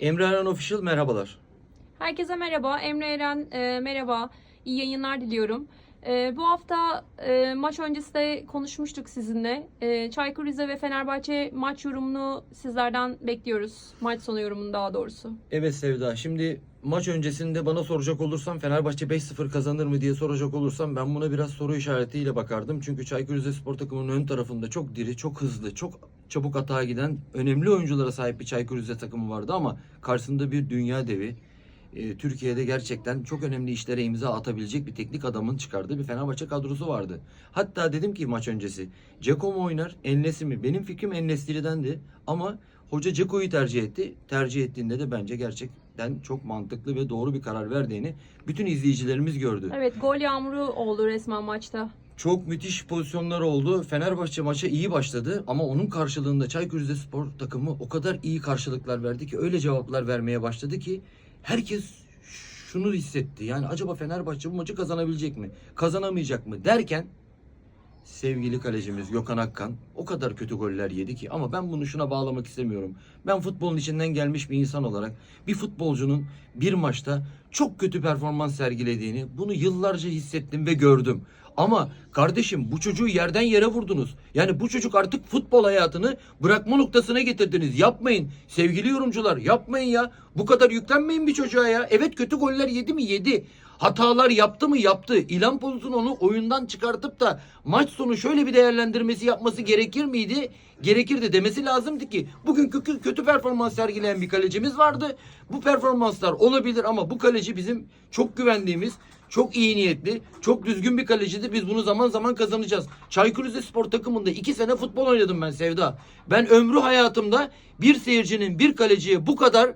Emre Aran Official merhabalar. Herkese merhaba. Emre Eren e, merhaba. İyi yayınlar diliyorum. E, bu hafta e, maç öncesi de konuşmuştuk sizinle. E, Çaykur Rize ve Fenerbahçe maç yorumunu sizlerden bekliyoruz. Maç sonu yorumunu daha doğrusu. Evet Sevda şimdi maç öncesinde bana soracak olursam Fenerbahçe 5-0 kazanır mı diye soracak olursam ben buna biraz soru işaretiyle bakardım. Çünkü Çaykur Rizespor takımının ön tarafında çok diri, çok hızlı, çok çabuk atağa giden önemli oyunculara sahip bir Çaykur Rize takımı vardı ama karşısında bir dünya devi. e, Türkiye'de gerçekten çok önemli işlere imza atabilecek bir teknik adamın çıkardığı bir Fenerbahçe kadrosu vardı. Hatta dedim ki maç öncesi Ceko mu oynar, Ennesi mi? Benim fikrim Ennesi'dendi ama hoca Ceko'yu tercih etti. Tercih ettiğinde de bence gerçekten çok mantıklı ve doğru bir karar verdiğini bütün izleyicilerimiz gördü. Evet gol yağmuru oldu resmen maçta. Çok müthiş pozisyonlar oldu. Fenerbahçe maça iyi başladı ama onun karşılığında Çaykur Rizespor takımı o kadar iyi karşılıklar verdi ki öyle cevaplar vermeye başladı ki herkes şunu hissetti. Yani acaba Fenerbahçe bu maçı kazanabilecek mi? Kazanamayacak mı? Derken sevgili kalecimiz Gökhan Akkan o kadar kötü goller yedi ki ama ben bunu şuna bağlamak istemiyorum. Ben futbolun içinden gelmiş bir insan olarak bir futbolcunun bir maçta çok kötü performans sergilediğini bunu yıllarca hissettim ve gördüm. Ama kardeşim bu çocuğu yerden yere vurdunuz. Yani bu çocuk artık futbol hayatını bırakma noktasına getirdiniz. Yapmayın sevgili yorumcular yapmayın ya. Bu kadar yüklenmeyin bir çocuğa ya. Evet kötü goller yedi mi? Yedi. Hatalar yaptı mı? Yaptı. İlan Polat'ın onu oyundan çıkartıp da maç sonu şöyle bir değerlendirmesi yapması gerekir miydi? Gerekirdi demesi lazımdı ki bugün kötü, kötü performans sergileyen bir kalecimiz vardı. Bu performanslar olabilir ama bu kaleci bizim çok güvendiğimiz, çok iyi niyetli, çok düzgün bir kalecidi. Biz bunu zaman zaman kazanacağız. Çaykur Rizespor takımında iki sene futbol oynadım ben Sevda. Ben ömrü hayatımda bir seyircinin bir kaleciye bu kadar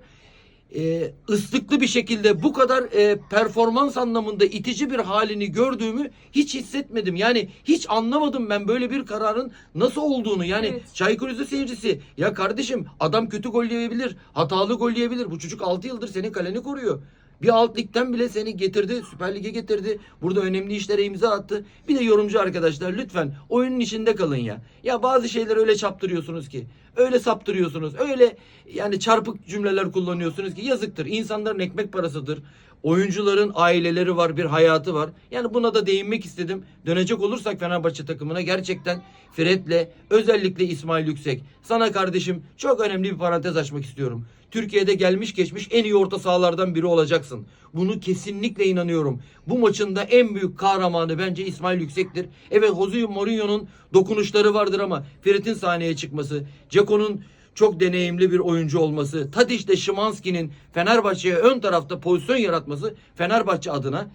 e, ıslıklı bir şekilde bu kadar e, performans anlamında itici bir halini gördüğümü hiç hissetmedim. Yani hiç anlamadım ben böyle bir kararın nasıl olduğunu. Yani Evet. Çaykur Rize seyircisi ya kardeşim adam kötü gol yiyebilir, hatalı gol yiyebilir. Bu çocuk 6 yıldır senin kaleni koruyor. Bir alt ligden bile seni getirdi, Süper Lig'e getirdi. Burada önemli işlere imza attı. Bir de yorumcu arkadaşlar lütfen oyunun içinde kalın ya. Ya bazı şeyler öyle çaptırıyorsunuz ki. Öyle saptırıyorsunuz. Öyle yani çarpık cümleler kullanıyorsunuz ki yazıktır. İnsanların ekmek parasıdır. Oyuncuların aileleri var, bir hayatı var. Yani buna da değinmek istedim. Dönecek olursak Fenerbahçe takımına gerçekten Fred'le özellikle İsmail Yüksek. Sana kardeşim çok önemli bir parantez açmak istiyorum. Türkiye'de gelmiş geçmiş en iyi orta sahalardan biri olacaksın. Bunu kesinlikle inanıyorum. Bu maçın da en büyük kahramanı bence İsmail Yüksek'tir. Evet Jose Mourinho'nun dokunuşları vardır ama Fred'in sahneye çıkması, Ceko'nun çok deneyimli bir oyuncu olması, Tadic'le Şimanski'nin Fenerbahçe'ye ön tarafta pozisyon yaratması Fenerbahçe adına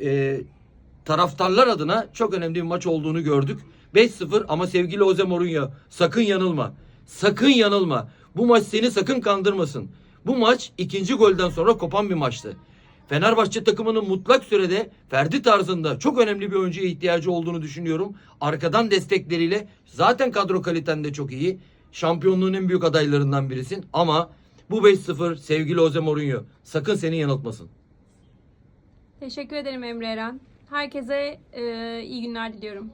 e, taraftarlar adına çok önemli bir maç olduğunu gördük. 5-0 ama sevgili Jose Mourinho sakın yanılma. Sakın yanılma. Bu maç seni sakın kandırmasın. Bu maç ikinci golden sonra kopan bir maçtı. Fenerbahçe takımının mutlak sürede Ferdi tarzında çok önemli bir oyuncuya ihtiyacı olduğunu düşünüyorum. Arkadan destekleriyle zaten kadro kaliten de çok iyi. Şampiyonluğun en büyük adaylarından birisin ama bu 5-0 sevgili Jose Mourinho sakın seni yanıltmasın. Teşekkür ederim Emre Eren. Herkese e, iyi günler diliyorum.